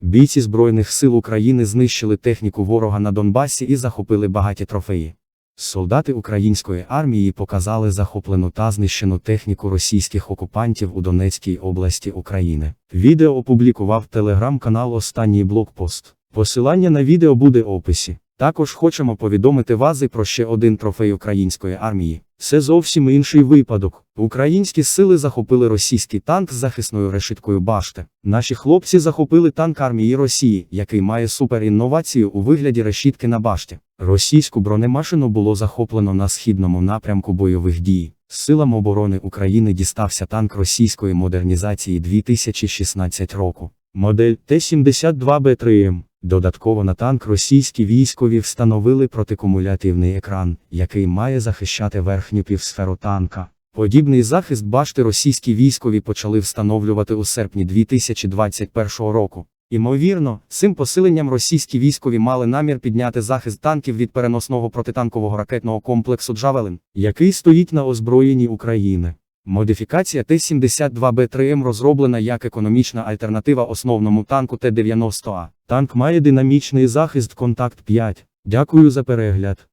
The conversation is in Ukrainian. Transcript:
Бійці Збройних сил України знищили техніку ворога на Донбасі і захопили багаті трофеї. Солдати української армії показали захоплену та знищену техніку російських окупантів у Донецькій області України. Відео опублікував телеграм-канал Останній блокпост. Посилання на відео буде в описі. Також хочемо повідомити вас і про ще один трофей української армії. Це зовсім інший випадок. Українські сили захопили російський танк з захисною решиткою башти. Наші хлопці захопили танк армії Росії, який має суперінновацію у вигляді решітки на башті. Російську бронемашину було захоплено на східному напрямку бойових дій. Силам оборони України дістався танк російської модернізації 2016 року. Модель Т-72Б3М. Додатково на танк російські військові встановили протикумулятивний екран, який має захищати верхню півсферу танка. Подібний захист башти російські військові почали встановлювати у серпні 2021 року. Імовірно, цим посиленням російські військові мали намір підняти захист танків від переносного протитанкового ракетного комплексу Джавелин, який стоїть на озброєнні України. Модифікація Т-72Б3М розроблена як економічна альтернатива основному танку Т-90А. Танк має динамічний захист Контакт 5. Дякую за перегляд.